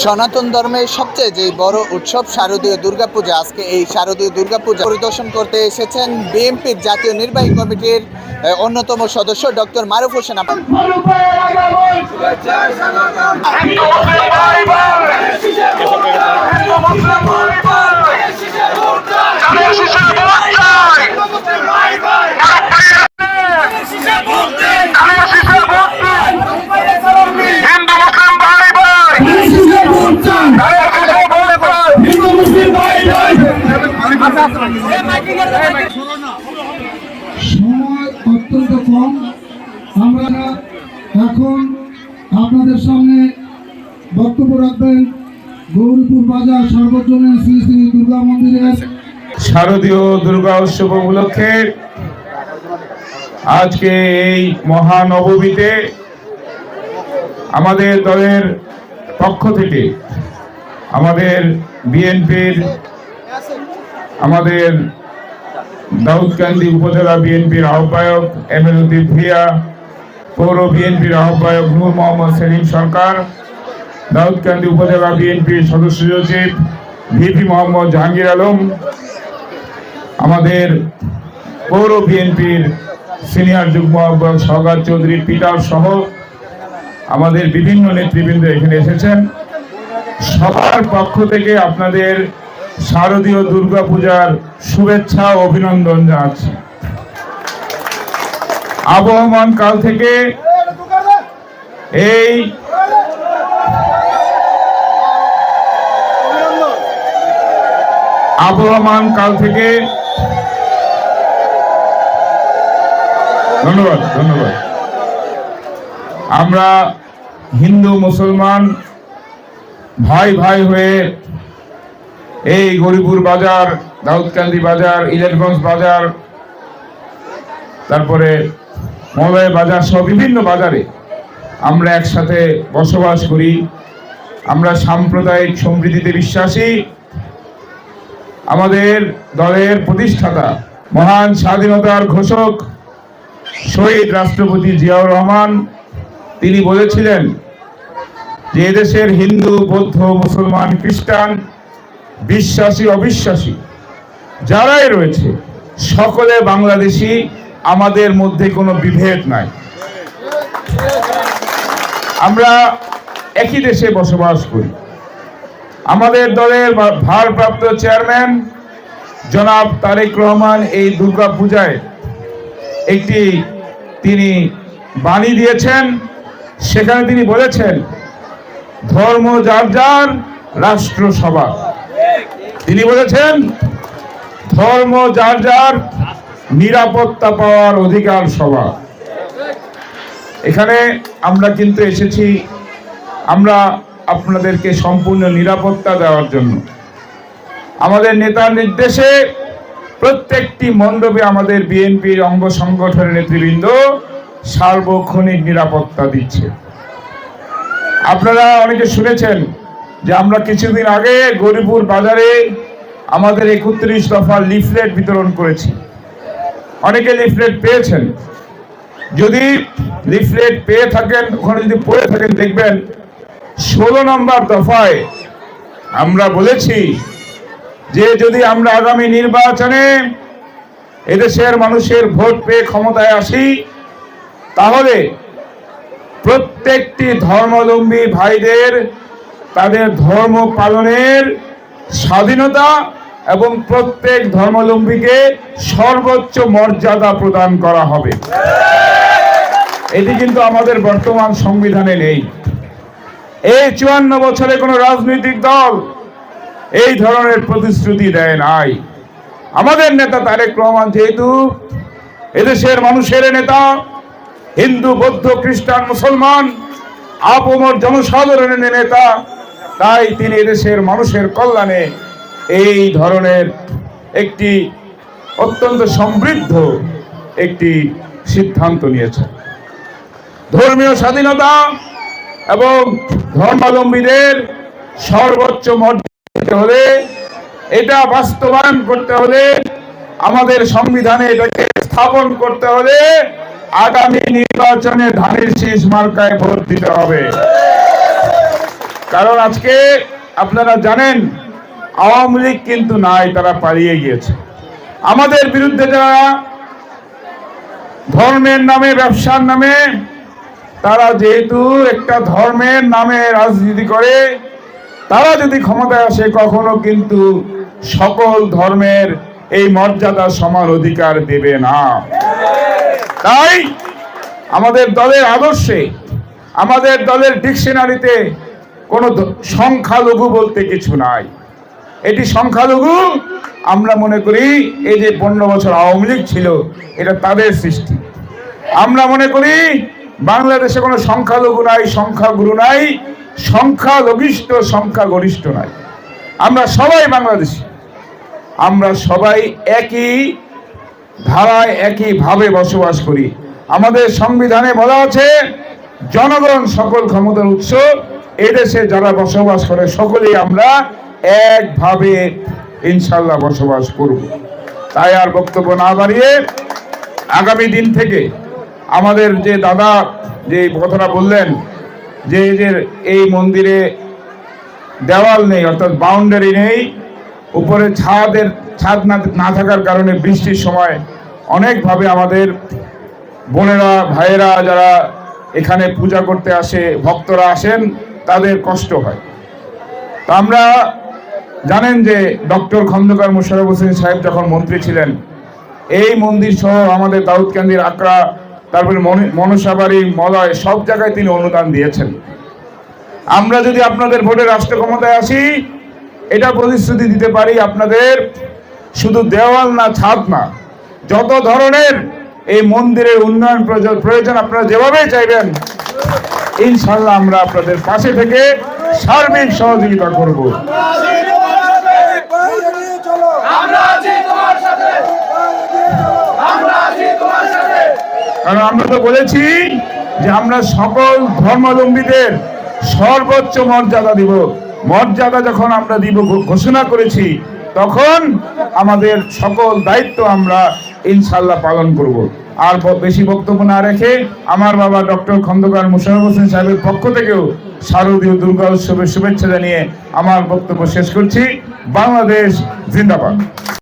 সনাতন ধর্মের সবচেয়ে যে বড় উৎসব শারদীয় দুর্গাপূজা। আজকে এই শারদীয় দুর্গাপূজা পরিদর্শন করতে এসেছেন বিএনপির জাতীয় নির্বাহী কমিটির অন্যতম সদস্য ডক্টর মারুফ হোসেন আপা হিন্দু মুসলিম ভাই ভাই হিন্দু মুসলিম ভাই ভাই সময় অত্যন্ত কম আমরা এখন আপনাদের সামনে বক্তব্য রাখবেন গৌরীপুর বাজার সর্বজনীন শ্রী শ্রী দুর্গা মন্দিরের শারদীয় দুর্গা উৎসব উপলক্ষে আজকে এই মহানবমীতে আমাদের দলের পক্ষ থেকে, আমাদের বিএনপির, আমাদের দাউদকান্দি উপজেলা বিএনপির আহ্বায়ক এম এল ভুইয়া পৌর বিএনপির আহ্বায়ক নূর মোহাম্মদ সেলিম সরকার দাউদকান্দি উপজেলা বিএনপির সদস্য সচিব ভিপি মোহাম্মদ জাহাঙ্গীর আলম, আমাদের পৌর বিএনপির সিনিয়র যুগ্ম আহ্বায়ক সওগাত চৌধুরী পিটার সহ আমাদের বিভিন্ন নেতৃবৃন্দ এখানে এসেছেন। সবার পক্ষ থেকে আপনাদের শারদীয় দুর্গাপূজার শুভেচ্ছা অভিনন্দন জানাচ্ছি। আবহমান কাল থেকে এই আবহমান কাল থেকে ধন্যবাদ ধন্যবাদ। আমরা হিন্দু, মুসলমান ভাই ভাই হয়ে এই গরিপুর বাজার, দাউদকান্দি বাজার ইলেটগঞ্জ বাজার, তারপরে মলয় বাজার সহ বিভিন্ন বাজারে আমরা একসাথে বসবাস করি। আমরা সাম্প্রদায়িক সম্প্রীতিতে বিশ্বাসী। আমাদের দলের প্রতিষ্ঠাতা, মহান স্বাধীনতার ঘোষক শহীদ রাষ্ট্রপতি জিয়াউর রহমান, তিনি বলেছিলেন যে এদেশের হিন্দু, বৌদ্ধ, মুসলমান, খ্রিস্টান, বিশ্বাসী, অবিশ্বাসী, যারাই রয়েছে, সকলে বাংলাদেশি আমাদের মধ্যে কোনো বিভেদ নাই। আমরা একই দেশে বসবাস করি। আমাদের দলের ভারপ্রাপ্ত চেয়ারম্যান জনাব তারেক রহমান এই দুর্গা পূজায় একটি তিনি বাণী দিয়েছেন। সেখানে তিনি বলেছেন, ধর্ম যার যার রাষ্ট্রসভা তিনি বলেছেন, ধর্ম যার যার নিরাপত্তা পাওয়ার অধিকার সবার। এখানে আমরা কিন্তু এসেছি, আমরা আপনাদেরকে সম্পূর্ণ নিরাপত্তা দেওয়ার জন্য। আমাদের নেতার নির্দেশে প্রত্যেকটি মণ্ডপে আমাদের বিএনপির অঙ্গ সংগঠনের নেতৃবৃন্দ সার্বক্ষণিক নিরাপত্তা দিচ্ছে। আপনারা অনেকে শুনেছেন যে আমরা কিছুদিন আগে গরিপুর বাজারে আমাদের একত্রিশ দফা লিফলেট বিতরণ করেছি। অনেকে লিফলেট পেয়েছেন। যদি লিফলেট পেয়ে থাকেন, ওখানে যদি পড়ে থাকেন, দেখবেন ষোলো নম্বর দফায় আমরা বলেছি যে যদি আমরা আগামী নির্বাচনে এদেশের মানুষের ভোট পেয়ে ক্ষমতায় আসি, তাহলে প্রত্যেকটি ধর্মাবলম্বী ভাইদের তাদের ধর্ম পালনের স্বাধীনতা এবং প্রত্যেক ধর্মাবলম্বীকে সর্বোচ্চ মর্যাদা প্রদান করা হবে। এটি কিন্তু আমাদের বর্তমান সংবিধানে নেই। এই চুয়ান্ন বছরে কোনো রাজনৈতিক দল এই ধরনের প্রতিশ্রুতি দেয় নাই। আমাদের নেতা তারেক রহমান যেহেতু এদেশের মানুষের নেতা, হিন্দু, বৌদ্ধ, খ্রিস্টান, মুসলমান, আপমর জনসাধারণের নেতা, তাই তিনি এদেশের মানুষের কল্যাণে এই ধরনের একটি অত্যন্ত সমৃদ্ধ একটি সিদ্ধান্ত নিয়েছেন ধর্মীয় স্বাধীনতা এবং ধর্মাবলম্বীদের সর্বোচ্চ মর্যাদা হলে, এটা বাস্তবায়ন করতে হলে, আমাদের সংবিধানে এটাকে স্থাপন করতে হলে আগামী নির্বাচনে ধানের শীষ মার্কায় ভোট দিতে হবে। কারণ আজকে আপনারা জানেন আওয়ামী লীগ কিন্তু নাই, তারা পালিয়ে গিয়েছে। আমাদের বিরুদ্ধে যারা ধর্মের নামে, ব্যবসার নামে, তারা যেহেতু একটা ধর্মের নামে রাজনীতি করে, তারা যদি ক্ষমতায় আসে, কখনো কিন্তু সকল ধর্মের এই মর্যাদা সমান অধিকার দেবে না। তাই আমাদের দলের আদর্শে, আমাদের দলের ডিকশনারিতে কোনো সংখ্যালঘু বলতে কিছু নাই। এটি সংখ্যালঘু। আমরা মনে করি এই যে পনেরো বছর আওয়ামী লীগ ছিল, এটা তাদের সৃষ্টি। আমরা মনে করি বাংলাদেশে কোনো সংখ্যালঘু নাই, সংখ্যাগুরু নাই, সংখ্যালঘিষ্ঠ, সংখ্যাগরিষ্ঠ নাই। আমরা সবাই বাংলাদেশি। আমরা সবাই একই ধারায় একইভাবে বসবাস করি। আমাদের সংবিধানে বলা আছে, জনগণ সকল ক্ষমতার উৎস, এদেশে যারা বসবাস করে, সকলেই আমরা একভাবে ইনশাল্লাহ বসবাস করব। তাই আর বক্তব্য না বাড়িয়ে আগামী দিন থেকে আমাদের যে দাদা, যে কথাটা বললেন, যে এই যে এই মন্দিরে দেওয়াল নেই, অর্থাৎ বাউন্ডারি নেই, উপরে ছাদের, ছাদ না না থাকার কারণে বৃষ্টির সময় অনেকভাবে আমাদের বোনেরা, ভাইয়েরা যারা এখানে পূজা করতে আসে, ভক্তরা আসেন, তাদের কষ্ট হয়। তো আমরা জানেন যে ডক্টর খন্দকার মোশারফ হোসেন সাহেব যখন মন্ত্রী ছিলেন, এই মন্দির সহ আমাদের দাউদকান্দির আকড়া তারপরে মন- মনসাবাড়ি মলয়, সব জায়গায় তিনি অনুদান দিয়েছেন। আমরা যদি আপনাদের ভোটে রাষ্ট্র ক্ষমতায় আসি, এটা প্রতিশ্রুতি দিতে পারি আপনাদের, শুধু দেওয়াল না, ছাদ না। যত ধরনের এই মন্দিরের উন্নয়ন প্রয়োজন আপনারা যেভাবে চাইবেন, ইনশাল্লাহ আমরা আপনাদের পাশে থেকে সার্বিক সহযোগিতা করব। কারণ আমরা তো বলেছি যে আমরা সকল ধর্মাবলম্বীদের সর্বোচ্চ মর্যাদা দিব। মর্যাদা যখন আমরা দিব ঘোষণা করেছি, তখন আমাদের সকল দায়িত্ব আমরা ইনশাল্লাহ পালন করব। আর বেশি বক্তব্য না রেখে আমার বাবা ডক্টর খন্দকার মুশারফ হোসেন সাহেবের পক্ষ থেকেও শারদীয় দুর্গা উৎসবের শুভেচ্ছা জানিয়ে আমার বক্তব্য শেষ করছি। বাংলাদেশ জিন্দাবাদ।